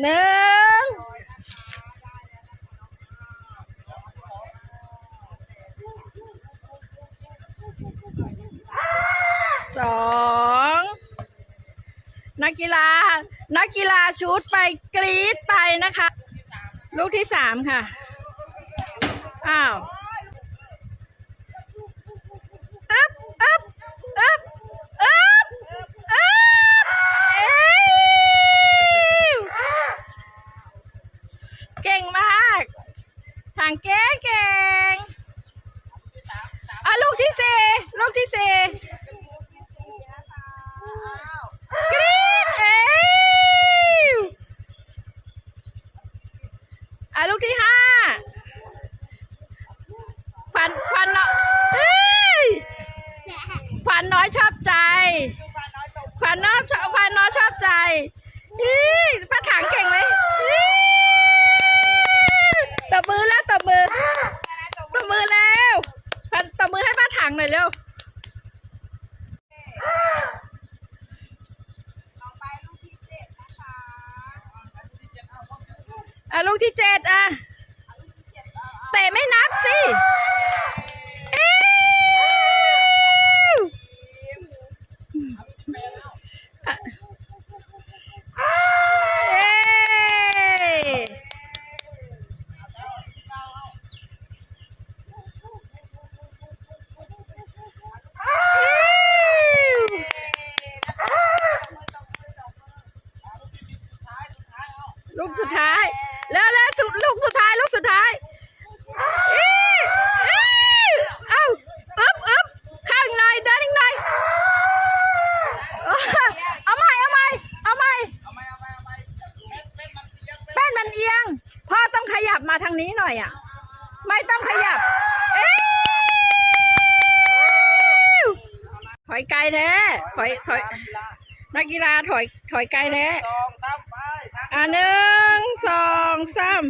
หนึ่งสองนักกีฬา นักกีฬาชุดไปกรี๊ดไปนะคะ ลูกที่สามค่ะ อ้าวอึ๊บอึ๊บอึ๊บอึ๊บอึ๊บเอ้ยเก่งมากทางเก่งเก่งอะลูกที่สี่ลูกที่สี่กรี๊ดเอ้อะลูกที่ห้าฟันฟันน้อยเฮ้ยฟันน้อยชอบใจฟันน้อยชอบฟันน้อยชอบใจอีป้าถังเก่งไหมอีตบมือแล้วตบมือตบมือแล้วฟันตบมื อให้ป้าถังหน่อยเร็วอะลูกที่เจ็ดอะเตะไม่ สุดท้าย แล้วแล้วสุดลูกสุดท้ายลูกสุดท้ายอีอีเอ้าอึ๊บอึ๊บข้างในเดินอีกหน่อยเอาใหม่เอาใหม่เอาใหม่แป้นมันเอียงพ่อต้องขยับมาทางนี้หน่อยอะ ไม่ต้องขยับเอ้ถอยไกลแท้ถอยถอยนักกีฬาถอยถอยไกลแท้ อันหนึ่งสองสาม